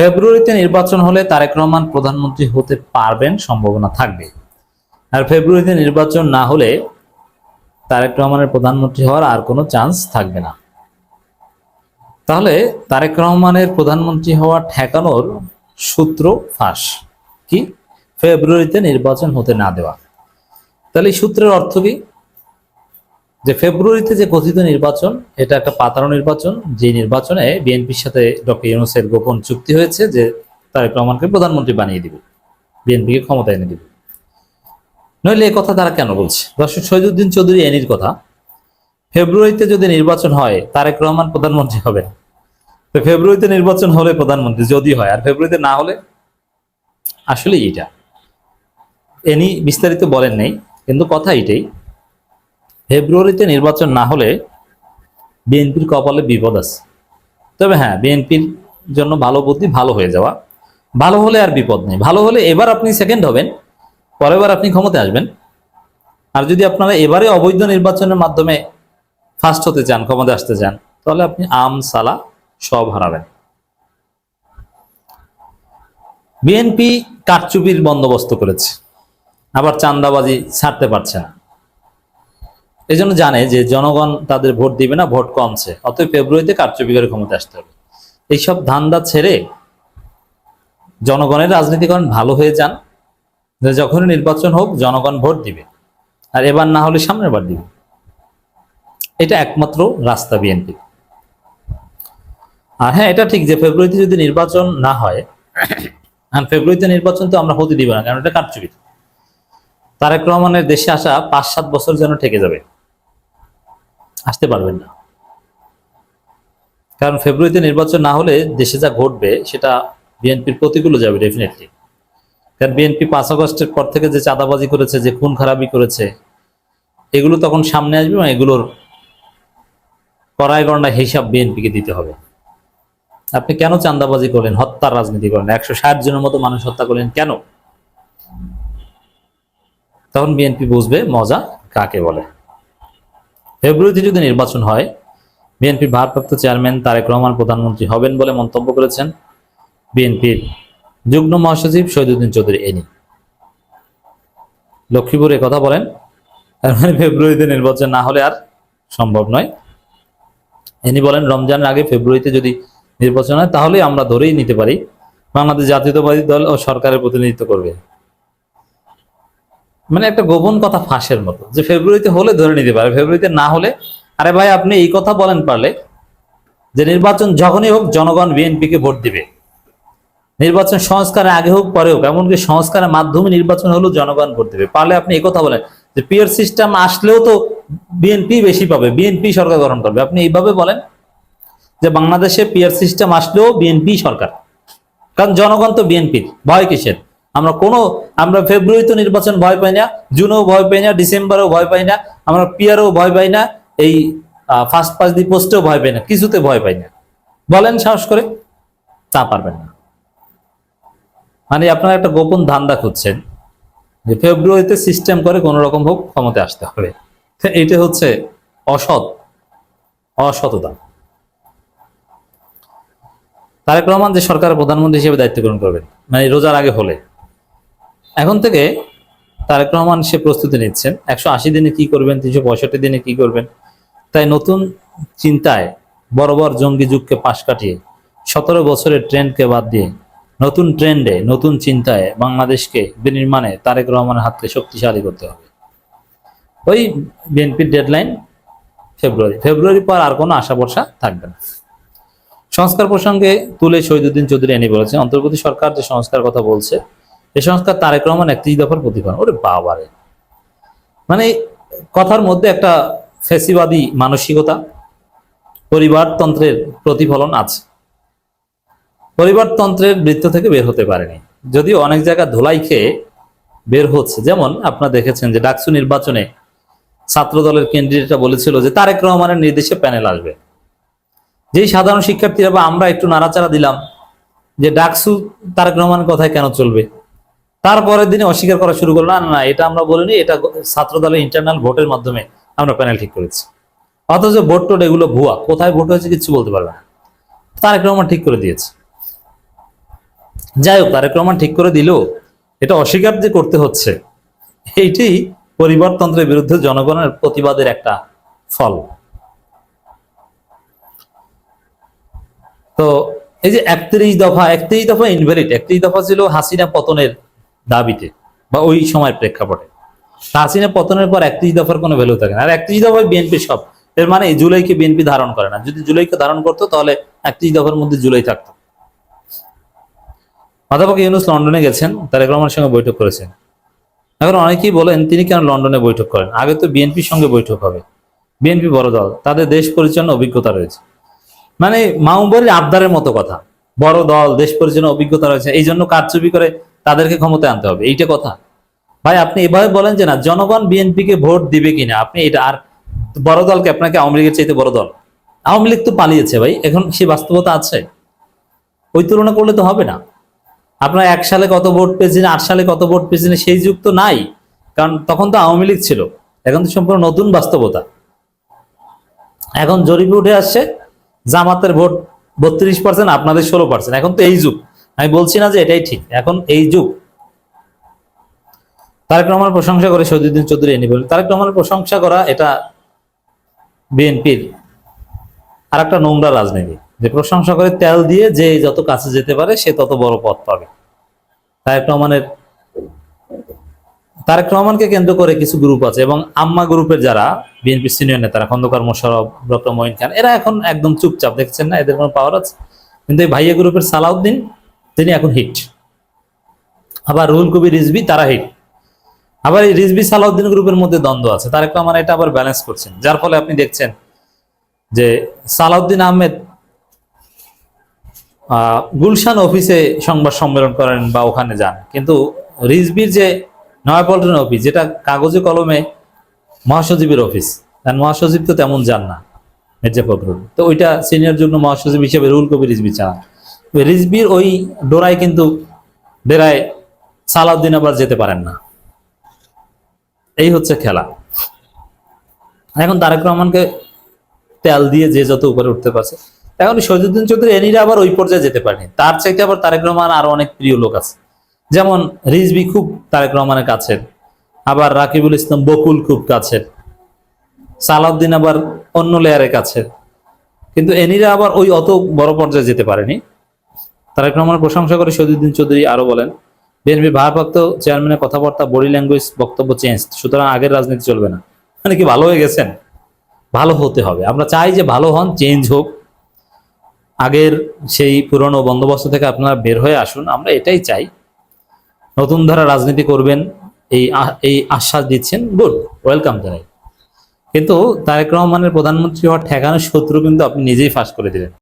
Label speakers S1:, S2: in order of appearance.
S1: ফেব্রুয়ারিতে নির্বাচন হলে তারেক রহমান প্রধানমন্ত্রী হতে পারবেন সম্ভাবনা থাকবে। আর ফেব্রুয়ারিতে নির্বাচন না হলে তারেক রহমানের প্রধানমন্ত্রী হওয়ার আর কোনো চান্স থাকবে না। তাহলে তারেক রহমানের প্রধানমন্ত্রী হওয়া ঠেকানোর সূত্র ফাঁস কি? ফেব্রুয়ারিতে নির্বাচন হতে না দেওয়া। তাহলে সূত্রের অর্থ কি? যে ফেব্রুয়ারিতে যে কথিত নির্বাচন, এটা একটা পাতানো নির্বাচন। যে নির্বাচনে বিএনপির সাথে ডক্টর ইউনুসের গোপন চুক্তি হয়েছে যে তারেক রহমানকে প্রধানমন্ত্রী বানিয়ে দিবে, বিএনপিকে ক্ষমতা এনে দিবে। নইলে এই কথা তারা কেন বলছে? দর্শক, শহীদুদ্দিন চৌধুরী এনির কথা। ফেব্রুয়ারিতে যদি নির্বাচন হয়, তারেক রহমান প্রধানমন্ত্রী হবে তো ফেব্রুয়ারিতে নির্বাচন হলে প্রধানমন্ত্রী যদি হয়, আর ফেব্রুয়ারিতে না হলে আসলে এটা এনি বিস্তারিত বলেন নেই, কিন্তু কথা এটাই ফেব্রুয়ারিতে নির্বাচন না হলে বিএনপির কপালে বিপদ আছে। তবে হ্যাঁ বিএনপির জন্য ভালো বুদ্ধি, ভালো হয়ে যাওয়া। ভালো হলে আর বিপদ নেই। ভালো হলে এবার আপনি সেকেন্ড হবেন, পরের বার আপনি ক্ষমতায় আসবেন। আর যদি আপনারা এবারে অবৈধ নির্বাচনের মাধ্যমে ফার্স্ট হতে চান, ক্ষমতায় আসতে চান, তাহলে আপনি আম, সালা সব হারাবেন। বিএনপি কারচুপির বন্দোবস্ত করেছে। আবার চান্দাবাজি ছাড়তে পারছে না। এই জন্য জানে যে জনগণ তাদের ভোট দিবে না, ভোট কমছে। অতএব ফেব্রুয়ারিতে কারচুপি করে ক্ষমতা আসতে হবে। এইসব ধান্দা ছেড়ে জনগণের রাজনীতি করেন ভালো হয়ে যান। যে যখনই নির্বাচন হোক, জনগণ ভোট দিবে। আর এবার না হলে সামনের বার দিবে। এটা একমাত্র রাস্তা বিএনপি। আর হ্যাঁ এটা ঠিক যে ফেব্রুয়ারিতে যদি নির্বাচন না হয়, আর ফেব্রুয়ারিতে নির্বাচন তো আমরা হতে দিব না, কারণ এটা কারচুপি তারেক রহমানের দেশে আসা পাঁচ সাত বছর যেন ঠেকে যাবে। আসতে পারবেন না। কারণ ফেব্রুয়ারিতে নির্বাচন না হলে দেশে যা ঘটবে, সেটা বিএনপির প্রতিকূলে যাবে ডেফিনেটলি কারণ বিএনপি পাঁচ আগস্টের পর থেকে যে চাঁদাবাজি করেছে, যে খুন খারাপি করেছে, এগুলো তখন সামনে আসবে এবং এগুলোর কড়াই হিসাব বিএনপিকে দিতে হবে। আপনি কেন চাঁদাবাজি করলেন, হত্যার রাজনীতি করেন একশো ষাট জনের মতো মানুষ হত্যা করলেন কেন? তখন বিএনপি বুঝবে মজা কাকে বলে। ফেব্রুয়ারিতে যদি নির্বাচন হয়, বিএনপির ভারপ্রাপ্ত চেয়ারম্যান তারেক রহমান প্রধানমন্ত্রী হবেন বলে মন্তব্য করেছেন বিএনপির যুগ্ম মহাসচিব শহীদুদ্দিন চৌধুরী এনি। লক্ষ্মীপুরে কথা বলেন, তার মানে ফেব্রুয়ারিতে নির্বাচন না হলে আর সম্ভব নয়। এনি বলেন, রমজানের আগে ফেব্রুয়ারিতে যদি নির্বাচন হয়, তাহলে আমরা ধরেই নিতে পারি, বাংলাদেশ জাতীয়তাবাদী দল ও সরকারের প্রতিনিধিত্ব করবে। মানে একটা গোপন কথা ফাঁসের মতো, যে ফেব্রুয়ারিতে হলে ধরে নিতে পারে ফেব্রুয়ারিতে না হলে, আরে ভাই আপনি এই কথা বলেন পারলে, যে নির্বাচন যখনই হোক জনগণ বিএনপিকে ভোট দিবে। নির্বাচন সংস্কারের আগে হোক, পরে হোক, এমনকি সংস্কারের মাধ্যমে নির্বাচন হলেও জনগণ ভোট দেবে। পারলে আপনি এই কথা বলেন, যে পিয়ার সিস্টেম আসলেও তো বিএনপি বেশি পাবে বিএনপি সরকার গঠন করবে। আপনি এইভাবে বলেন যে বাংলাদেশে পিয়ার সিস্টেম আসলেও বিএনপি সরকার। কারণ জনগণ তো বিএনপির ভয় কিসের? আমরা কোনো, আমরা ফেব্রুয়ারিতে নির্বাচন ভয় পাই না, জুনেও ভয় পাই না, ডিসেম্বরেও ভয় পাই না, আমরা পিয়ারেও ভয় পাই না, এই ফার্স্ট পাস দি পোস্টেও ভয় পাই না, কিছুতে ভয় পাই না। বলেন সাহস করে, তা পারবেন না। মানে আপনারা একটা গোপন ধান্দা খুঁজছেন যে ফেব্রুয়ারিতে সিস্টেম করে কোন রকম হোক ক্ষমতায় আসতে হবে। এটা হচ্ছে অসৎ, অসততা। তারেক রহমান যে সরকারের প্রধানমন্ত্রী হিসেবে দায়িত্ব গ্রহণ করবেন মানে রোজার আগে হলে এখন থেকে তারেক রহমান সে প্রস্তুতি নিচ্ছেন একশো আশি দিনে কি করবেন, তিনশো পঁয়ষট্টি দিনে কি করবেন? তাই নতুন চিন্তায় বড় জঙ্গি যুগকে পাশ কাটিয়ে সতেরো বছরের ট্রেন্ডকে বাদ দিয়ে নতুন ট্রেন্ডে, নতুন চিন্তায় বাংলাদেশকে বিনির্মাণে তারেক রহমানের হাতকে শক্তিশালী করতে হবে। ওই বিএনপির ডেডলাইন ফেব্রুয়ারি। ফেব্রুয়ারি পর আর কোনো আশা ভরসা থাকবে না। সংস্কার প্রসঙ্গে তুলে শহীদুদ্দিন চৌধুরী এনে বলেছেন, অন্তর্বর্তী সরকার যে সংস্কার কথা বলছে এই সংস্কার তারেক রহমান একত্রিশ দফার প্রতিফলন। ওরে বাবারে। মানে কথার মধ্যে একটা ফেসিবাদী মানসিকতা, পরিবারতন্ত্রের প্রতিফলন আছে। পরিবারতন্ত্রের বৃত্ত থেকে বের হতে পারেনি। যদিও অনেক জায়গা ধোলাই খেয়ে বের হচ্ছে। যেমন আপনারা দেখেছেন যে ডাকসু নির্বাচনে ছাত্র দলের ক্যান্ডিডেটরা বলেছিল যে তারেক রহমানের নির্দেশে প্যানেল আসবে। যেই সাধারণ শিক্ষার্থীরা বা আমরা একটু নাড়াচাড়া দিলাম যে ডাকসু তারেক রহমানের কথায় কেন চলবে? তারপরের দিনে অস্বীকার করা শুরু করল না না, এটা আমরা বলিনি এটা ছাত্র দলের ইন্টারনাল ভোটের মাধ্যমে আমরা প্যানেল ঠিক করেছি। অথচ ভোট টোট এগুলো ভুয়া কোথায় ভোট হয়েছে কিছু বলতে পারবে না। তারেক ঠিক করে দিয়েছে। যাই হোক তারেক ঠিক করে দিল এটা অস্বীকার যে করতে হচ্ছে এইটি পরিবারতন্ত্রের বিরুদ্ধে জনগণের প্রতিবাদের একটা ফল। তো এই যে একত্রিশ দফা একত্রিশ দফা ইনভ্যালিড একত্রিশ দফা ছিল হাসিনা পতনের দাবিতে বা ওই সময়ের প্রেক্ষাপটে। হাসিনা পতনের পর একত্রিশ দফার কোনো ভ্যালু থাকে না। আর একত্রিশ দফায় বিএনপি সব। এর মানে জুলাইকে বিএনপি ধারণ করে না। যদি জুলাইকে ধারণ করতো, তাহলে একত্রিশ দফার মধ্যে জুলাই থাকতো। অধ্যাপক ইউনুস লন্ডনে গেছেন, তারেক রহমানের সঙ্গে বৈঠক করেছেন। এখন অনেকেই বলেন, তিনি কেন লন্ডনে বৈঠক করেন? আগে তো বিএনপির সঙ্গে বৈঠক হবে। বিএনপি বড় দল, তাদের দেশ পরিচালনা অভিজ্ঞতা রয়েছে। মানে মাউবাড়ির আবদারের মতো কথা। বড় দল, দেশ পরিচালনা অভিজ্ঞতা রয়েছে। এই জন্য কারচুপি করে তাদেরকে ক্ষমতায় আনতে হবে, এইটা কথা। ভাই, আপনি এভাবে বলেন যে না, জনগণ বিএনপিকে ভোট দিবে কিনা, আপনি এটা আর বড় দলকে আপনাকে আওয়ামী লীগের চাইতে বড় দল। আওয়ামী লীগ তো পালিয়েছে ভাই, এখন সে বাস্তবতা আছে। ওই তুলনা করলে তো হবে না। আপনার এক সালে কত ভোট পেয়েছেন, আট সালে কত ভোট পেয়েছেন, সেই যুগ তো নাই। কারণ তখন তো আওয়ামী লীগ ছিল, এখন তো সম্পূর্ণ নতুন বাস্তবতা। এখন জরিপে উঠে আসছে, জামাতের ভোট বত্রিশ পার্সেন্ট আপনাদের ষোলো পার্সেন্ট এখন তো এই যুগ। আমি বলছি না যে এটাই ঠিক। এখন এই যুগ। তারেক রহমানের প্রশংসা করে সৈদুদ্দিন চৌধুরী এনি বলেন, তারেক রহমানের প্রশংসা করা এটা বিএনপির আর একটা নোংরা রাজনীতি। যে প্রশংসা করে তেল দিয়ে যে যত কাছে যেতে পারে, সে তত বড় পথ পাবে। তারেক রহমানের তারেক রহমানকে কেন্দ্র করে কিছু গ্রুপ আছে এবং আম্মা গ্রুপের যারা, বিএনপি সিনিয়র নেতারা, খন্দকার মোশারফ ডক্টর মঈন খান, এরা এখন একদম চুপচাপ, দেখছেন না? এদের কোনো পাওয়ার আছে? কিন্তু এই ভাইয়া গ্রুপের সালাউদ্দিন তিনি এখন হিট আবার রুহুল কবির রিজবি তারা হিট আবার এই রিজবি সালাউদ্দিন গ্রুপের মধ্যে দ্বন্দ্ব আছে। তারেক রহমান এটা আবার ব্যালেন্স করছেন। যার ফলে আপনি দেখছেন যে সালাউদ্দিন আহমেদ গুলশান অফিসে সংবাদ সম্মেলন করেন বা ওখানে যান। কিন্তু রিজবির যে নয়াপল্টন অফিস যেটা কাগজে কলমে মহাসচিবের অফিস মহাসচিব তো তেমন যান না মির্জা ফখরুল তো ওইটা সিনিয়র যুগ্ম মহাসচিব হিসেবে রুল কবির রিজবি চান। রিজবির ওই ডোরায় কিন্তু ডেরায় সালাউদ্দিন আবার যেতে পারেন না। এই হচ্ছে খেলা। এখন তারেক রহমানকে তেল দিয়ে যে যত উপরে উঠতে পারছে। এখন শহীদুদ্দিন চৌধুরী এনিরা আবার ওই পর্যায়ে যেতে পারেনি। তার চাইতে আবার তারেক রহমান আরও অনেক প্রিয় লোক আছে। যেমন রিজবি খুব তারেক রহমানের কাছের, আবার রাকিবুল ইসলাম বকুল খুব কাছের, সালাউদ্দিন আবার অন্য লেয়ারের কাছের। কিন্তু এনিরা আবার ওই অত বড় পর্যায়ে যেতে পারেনি। তারেক রহমানের প্রশংসা করে শহীদুদ্দিন চৌধুরী আরও বলেন, বিএনপি ভারপ্রাপ্ত চেয়ারম্যানের কথাবার্তা, বডি ল্যাঙ্গুয়েজ বক্তব্য চেঞ্জ সুতরাং আগের রাজনীতি চলবে না। মানে কি ভালো হয়ে গেছেন? ভালো হতে হবে। আমরা চাই যে ভালো হন চেঞ্জ হোক। আগের সেই পুরনো বন্দোবস্ত থেকে আপনারা বের হয়ে আসুন, আমরা এটাই চাই। নতুন ধারা রাজনীতি করবেন, এই এই আশ্বাস দিচ্ছেন, গুড ওয়েলকাম জানাই কিন্তু তারেক রহমানের প্রধানমন্ত্রী হওয়ার ঠেকানোর শত্রু কিন্তু আপনি নিজেই ফাঁস করে দিলেন।